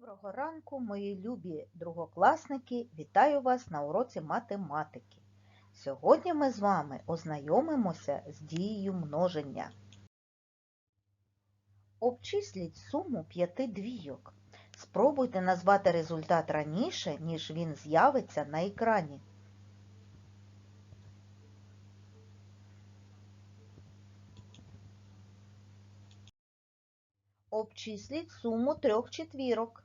Доброго ранку, мої любі другокласники! Вітаю вас на уроці математики. Сьогодні ми з вами ознайомимося з дією множення. Обчисліть суму п'яти двійок. Спробуйте назвати результат раніше, ніж він з'явиться на екрані. Обчисліть суму трьох четвірок.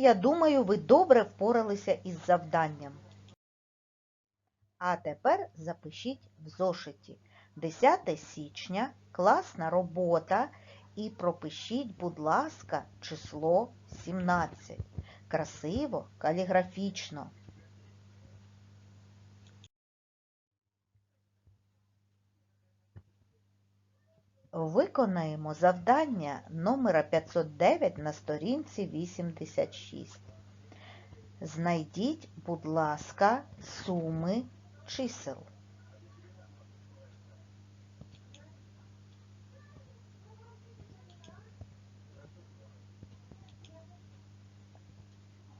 Я думаю, ви добре впоралися із завданням. А тепер запишіть в зошиті 10 січня, класна робота і пропишіть, будь ласка, число 17. Красиво, каліграфічно. Виконаємо завдання номера 509 на сторінці 86. Знайдіть, будь ласка, суми чисел.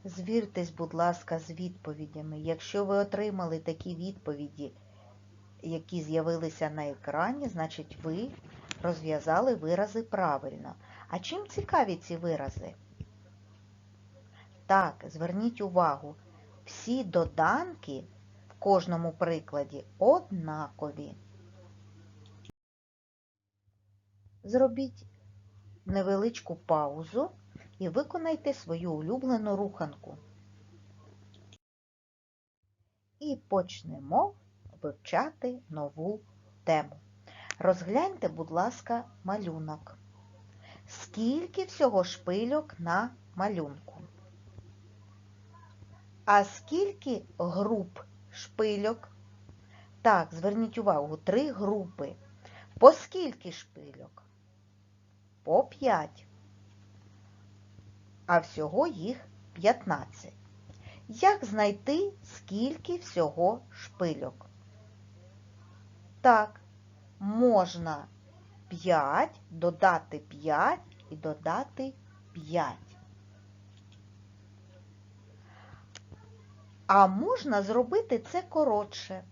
Звіртесь, будь ласка, з відповідями. Якщо ви отримали такі відповіді, які з'явилися на екрані, значить ви розв'язали вирази правильно. А чим цікаві ці вирази? Так, зверніть увагу, всі доданки в кожному прикладі однакові. Зробіть невеличку паузу і виконайте свою улюблену руханку. І почнемо вивчати нову тему. Розгляньте, будь ласка, малюнок. Скільки всього шпильок на малюнку? А скільки груп шпильок? Так, зверніть увагу, три групи. По скільки шпильок? По 5. А всього їх 15. Як знайти, скільки всього шпильок? Так, можна 5, додати 5 і додати 5. А можна зробити це коротше.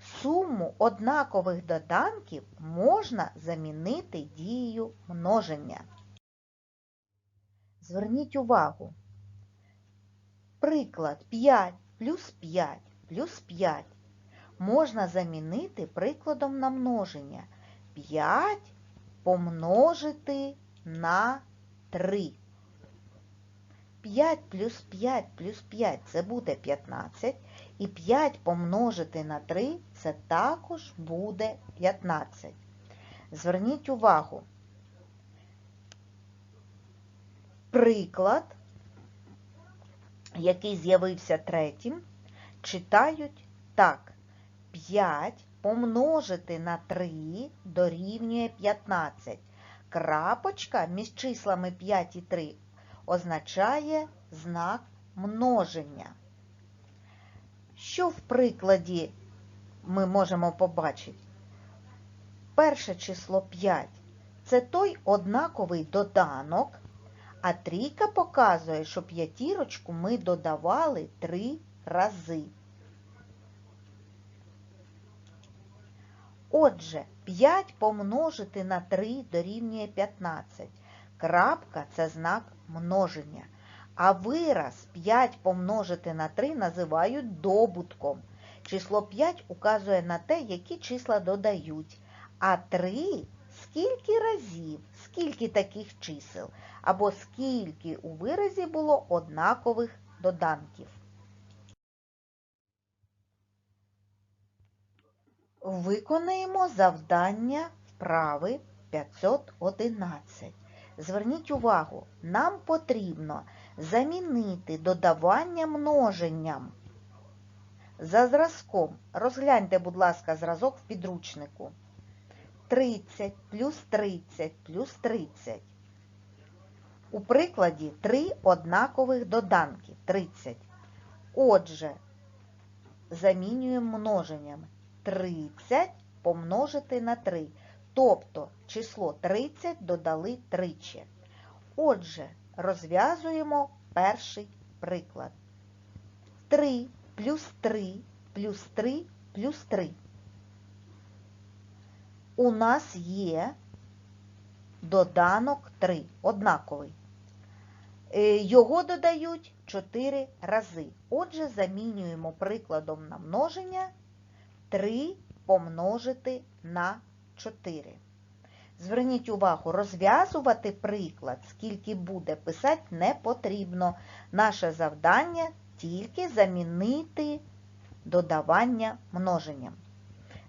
Суму однакових доданків можна замінити дією множення. Зверніть увагу. Приклад 5 плюс 5 плюс 5 можна замінити прикладом на множення. 5 помножити на 3. 5 плюс 5 плюс 5 це буде 15. І 5 помножити на 3 це також буде 15. Зверніть увагу. Приклад, який з'явився третім, читають так. 5 помножити на 3 дорівнює 15. Крапочка між числами 5 і 3 означає знак множення. Що в прикладі ми можемо побачити? Перше число 5 це той однаковий доданок, а трійка показує, що п'ятірочку ми додавали 3 рази. Отже, 5 помножити на 3 дорівнює 15. Крапка – це знак множення. А вираз 5 помножити на 3 називають добутком. Число 5 указує на те, які числа додають. А 3 – скільки разів, скільки таких чисел, або скільки у виразі було однакових доданків. Виконаємо завдання вправи 511. Зверніть увагу, нам потрібно замінити додавання множенням. За зразком розгляньте, будь ласка, зразок в підручнику. 30 плюс 30 плюс 30. У прикладі три однакових доданки 30. Отже, замінюємо множеннями. 30 помножити на 3. Тобто число 30 додали тричі. Отже, розв'язуємо перший приклад. 3 плюс 3 плюс 3 плюс 3. У нас є доданок 3, однаковий. Е, Його додають 4 рази. Отже, замінюємо прикладом на множення 3 помножити на 4. Зверніть увагу, розв'язувати приклад, скільки буде писати, не потрібно. Наше завдання тільки замінити додавання множенням.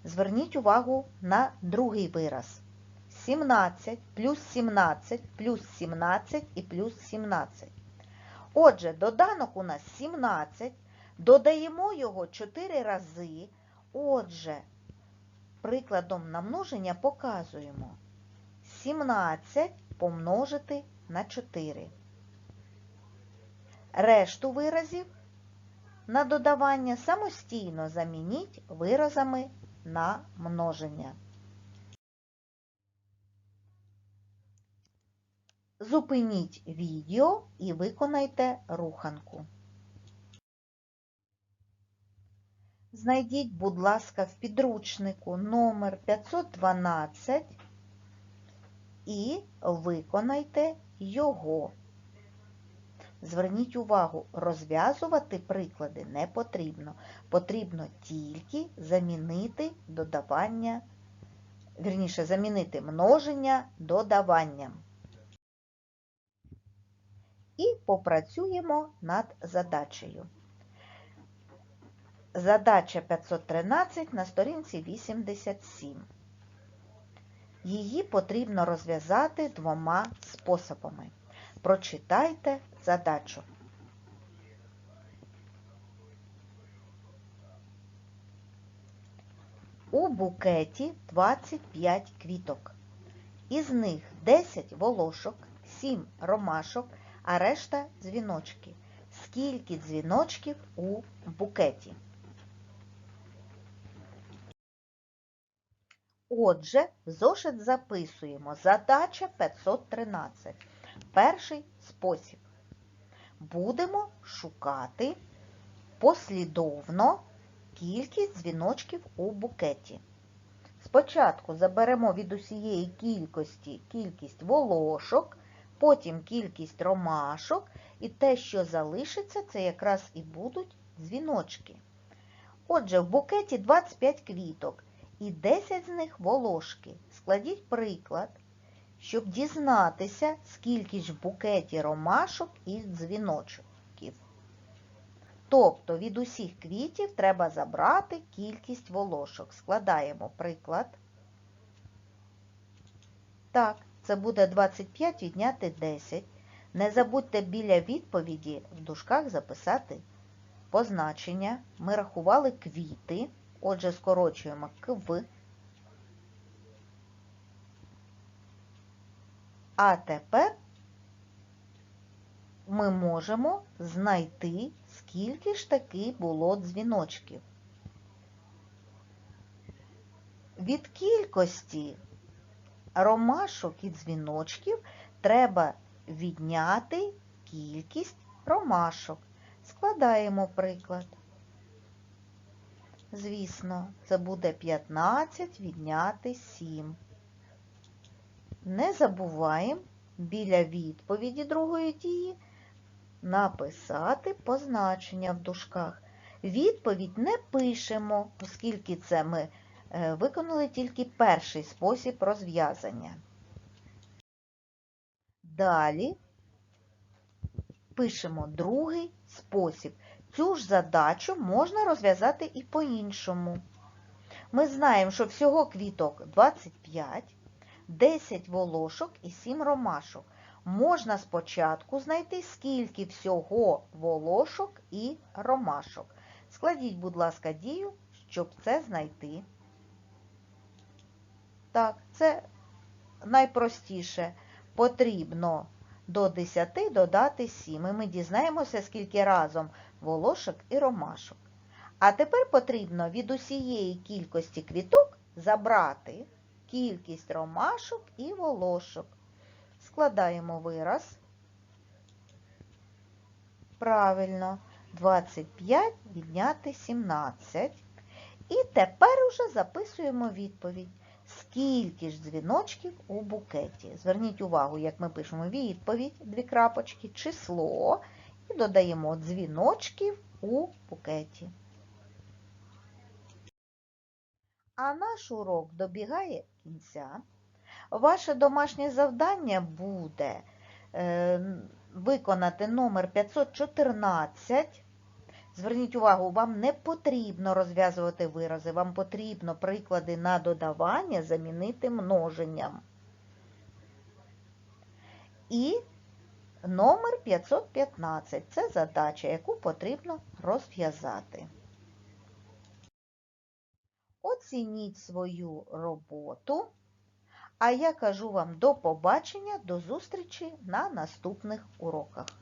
Зверніть увагу на другий вираз. 17 плюс 17 плюс 17 і плюс 17. Отже, доданок у нас 17, додаємо його 4 рази. Отже, прикладом на множення показуємо 17 помножити на 4. Решту виразів на додавання самостійно замініть виразами на множення. Зупиніть відео і виконайте руханку. Знайдіть, будь ласка, в підручнику номер 512 і виконайте його. Зверніть увагу, розв'язувати приклади не потрібно. Потрібно тільки замінити додавання, вірніше, замінити множення додаванням. І попрацюємо над задачею. Задача 513 на сторінці 87. Її потрібно розв'язати двома способами. Прочитайте задачу. У букеті 25 квіток. Із них 10 волошок, 7 ромашок, а решта дзвіночки. Скільки дзвіночків у букеті? Отже, в зошит записуємо задача 513. Перший спосіб. Будемо шукати послідовно кількість дзвіночків у букеті. Спочатку заберемо від усієї кількості кількість волошок, потім кількість ромашок, і те, що залишиться, це якраз і будуть дзвіночки. Отже, в букеті 25 квіток і 10 з них волошки. Складіть приклад, щоб дізнатися, скільки ж в букеті ромашок і дзвіночків. Тобто від усіх квітів треба забрати кількість волошок. Складаємо приклад. Так, це буде 25 відняти 10. Не забудьте біля відповіді в дужках записати позначення. Ми рахували квіти. Отже, скорочуємо кв. А тепер ми можемо знайти, скільки ж таки було дзвіночків. Від кількості ромашок і дзвіночків треба відняти кількість ромашок. Складаємо приклад. Звісно, це буде 15 відняти 7. Не забуваємо біля відповіді другої дії написати позначення в дужках. Відповідь не пишемо, оскільки це ми е, виконали тільки перший спосіб розв'язання. Далі пишемо другий спосіб. Цю ж задачу можна розв'язати і по-іншому. Ми знаємо, що всього квіток 25, 10 волошок і 7 ромашок. Можна спочатку знайти, скільки всього волошок і ромашок. Складіть, будь ласка, дію, щоб це знайти. Так, це найпростіше. Потрібно до 10 додати 7. І ми дізнаємося, скільки разом волошок і ромашок. А тепер потрібно від усієї кількості квіток забрати кількість ромашок і волошок. Складаємо вираз. Правильно, 25 відняти 17. І тепер уже записуємо відповідь. Скільки ж дзвіночків у букеті? Зверніть увагу, як ми пишемо відповідь, дві крапочки, число і додаємо дзвіночків у букеті. А наш урок добігає кінця. Ваше домашнє завдання буде е, виконати номер 514. Зверніть увагу, вам не потрібно розв'язувати вирази, вам потрібно приклади на додавання замінити множенням. І номер 515 це задача, яку потрібно розв'язати. Оцініть свою роботу. А я кажу вам до побачення, до зустрічі на наступних уроках.